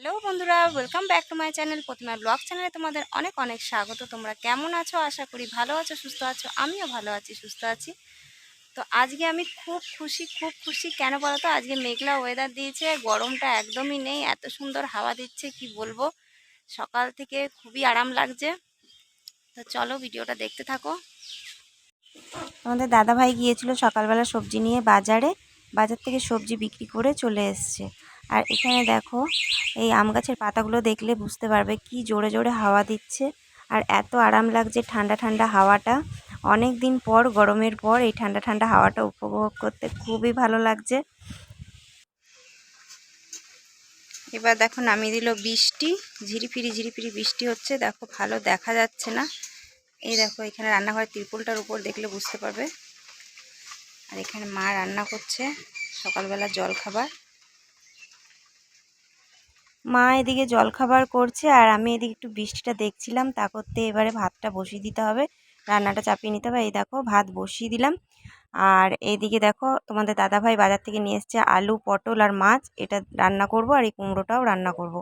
Hello বন্ধুরা welcome back to my channel Pratima vlog চ্যানেলে তোমাদের অনেক অনেক স্বাগত। তোমরা কেমন আছো? আশা করি ভালো আছো, সুস্থ আছো, আমিও ভালো আছি, সুস্থ আছি। তো আজকে আমি খুব খুশি খুব খুশি। কেন বলো তো আজকে মেঘলা ওয়েদার দিয়েছে, গরমটা একদমই নেই, এত সুন্দর হাওয়া দিচ্ছে, কি বলব? সকাল থেকে খুবই আরাম লাগছে। তো চলো ভিডিওটা দেখতে থাকো। আমাদের দাদাভাই গিয়েছিল সকালবেলা সবজি নিয়ে বাজারে, বাজার থেকে সবজি বিক্রি করে চলে এসছে। আর এখানে দেখো, এই আম গাছের পাতাগুলো দেখলে বুঝতে পারবে কি জোরে জোরে হাওয়া দিচ্ছে আর এত আরাম লাগছে ঠান্ডা ঠান্ডা হাওয়াটা। অনেক দিন পর, গরমের পর এই ঠান্ডা ঠান্ডা হাওয়াটা উপভোগ করতে খুবই ভালো লাগছে। এবার দেখো নামিয়ে দিল বৃষ্টি ঝিরিফিরি ঝিরিফিরি বৃষ্টি হচ্ছে, দেখো ভালো দেখা যাচ্ছে না। এই দেখো এখানে রান্নাঘরের তিরপলটার উপর দেখলে বুঝতে পারবে। আর এখানে মা রান্না করছে সকালবেলা জল খাবার মা এদিকে জলখাবার করছে আর আমি এদিকে একটু বৃষ্টিটা দেখছিলাম, তা করতে এবারে ভাতটা বসিয়ে দিতে হবে। রান্নাটা চাপিয়ে নিতে হবে। এই দেখো, ভাত বসিয়ে দিলাম। আর এইদিকে দেখো, তোমাদের দাদাভাই বাজার থেকে নিয়ে এসছে আলু, পটল আর মাছ। এটা রান্না করব আর এই কুমড়োটাও রান্না করব।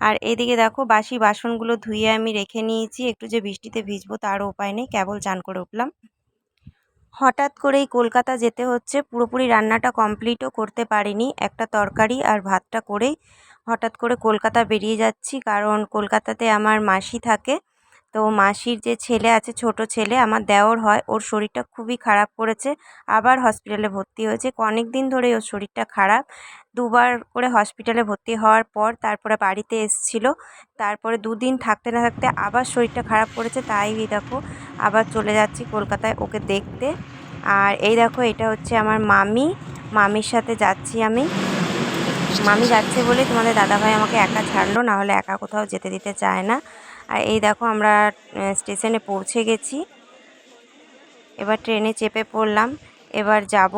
আর এইদিকে দেখো, বাসি বাসনগুলো ধুয়ে আমি রেখে নিয়েছি। একটু যে বৃষ্টিতে ভিজবো তারও উপায় নেই, কেবল চান করে উঠলাম। হঠাৎ করেই কলকাতা যেতে হচ্ছে। পুরোপুরি রান্নাটা কমপ্লিটও করতে পারিনি। একটা তরকারি আর ভাতটা করেই হঠাৎ করে কলকাতা বেরিয়ে যাচ্ছি। কারণ কলকাতাতে আমার মাসি থাকে। তো মাসির যে ছেলে আছে, ছোট ছেলে, আমার দেওর হয়, ওর শরীরটা খুবই খারাপ করেছে। আবার হসপিটালে ভর্তি হয়েছে। অনেক দিন ধরে ওর শরীরটা খারাপ। দুবার করে হসপিটালে ভর্তি হওয়ার পর তারপরে বাড়িতে এসছিল। তারপরে দুদিন থাকতে না থাকতে আবার শরীরটা খারাপ করেছে। তাই দেখো, আবার চলে যাচ্ছি কলকাতায় ওকে দেখতে। আর এই দেখো, এটা হচ্ছে আমার মামি। মামির সাথে যাচ্ছি আমি। মামি যাচ্ছে বলে তোমাদের দাদাভাই আমাকে একা ছাড়লো না হলে একা কোথাও যেতে দিতে চায় না। আর এই দেখো আমরা স্টেশনে পৌঁছে গেছি। এবার ট্রেনে চেপে পড়লাম। এবার যাব,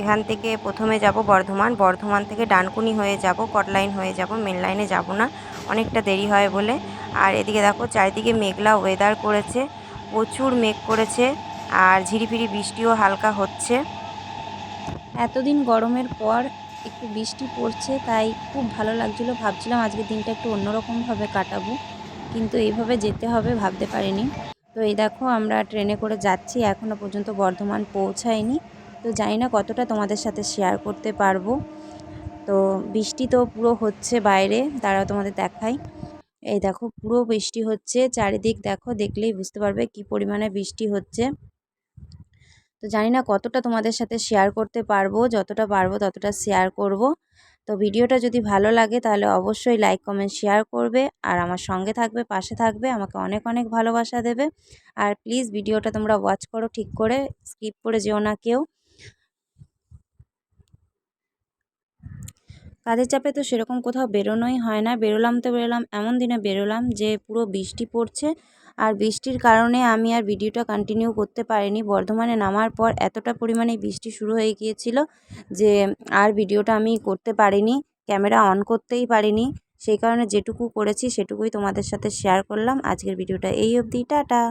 এখান থেকে প্রথমে যাব বর্ধমান। বর্ধমান থেকে ডানকুনি হয়ে যাব, কটলাইন হয়ে যাব মেন লাইনে যাব না। অনেকটা দেরি হয় বলে। আর এদিকে দেখো, চারিদিকে মেঘলা ওয়েদার করেছে, প্রচুর মেঘ করেছে, আর ঝিরিফিরি বৃষ্টিও হালকা হচ্ছে। এতদিন গরমের পর একটু বৃষ্টি পড়ছে, তাই খুব ভালো লাগছিল। ভাবছিলাম আজকের দিনটা একটু অন্যরকমভাবে কাটাবো, কিন্তু এইভাবে যেতে হবে ভাবতে পারিনি। তো এই দেখো, আমরা ট্রেনে করে যাচ্ছি এখনও পর্যন্ত বর্ধমান পৌঁছায়নি। তো জানি না কতটা তোমাদের সাথে শেয়ার করতে পারব। তো বৃষ্টি তো পুরো হচ্ছে বাইরে তারা তোমাদের দেখাই। এই দেখো, পুরো বৃষ্টি হচ্ছে, চারিদিক দেখো, দেখলেই বুঝতে পারবে কি পরিমাণে বৃষ্টি হচ্ছে। তো জানি না কতটা তোমাদের সাথে শেয়ার করতে পারব, যতটা পারব ততটা শেয়ার করব। তো ভিডিওটা যদি ভালো লাগে তাহলে অবশ্যই লাইক কমেন্ট শেয়ার করবে আর আমার সঙ্গে থাকবে, পাশে থাকবে, আমাকে অনেক অনেক ভালোবাসা দেবে। আর প্লিজ ভিডিওটা তোমরা ওয়াচ করো ঠিক করে স্কিপ করে যেও না কেউ। কাজের চাপে তো সেরকম কোথাও বেরোনোই হয় না। বেরোলাম তো বেরোলাম, এমন দিনে বেরোলাম যে পুরো বৃষ্টি পড়ছে আর বৃষ্টির কারণে আমি আর ভিডিওটা কন্টিনিউ করতে পারিনি। বর্ধমানে নামার পর এতটা পরিমাণে বৃষ্টি শুরু হয়ে গিয়েছিল যে আর ভিডিওটা আমি করতে পারিনি, ক্যামেরা অন করতেই পারিনি। সেই কারণে যেটুকু করেছি সেটুকুই তোমাদের সাথে শেয়ার করলাম। আজকের ভিডিওটা এই অবধি, টাটা।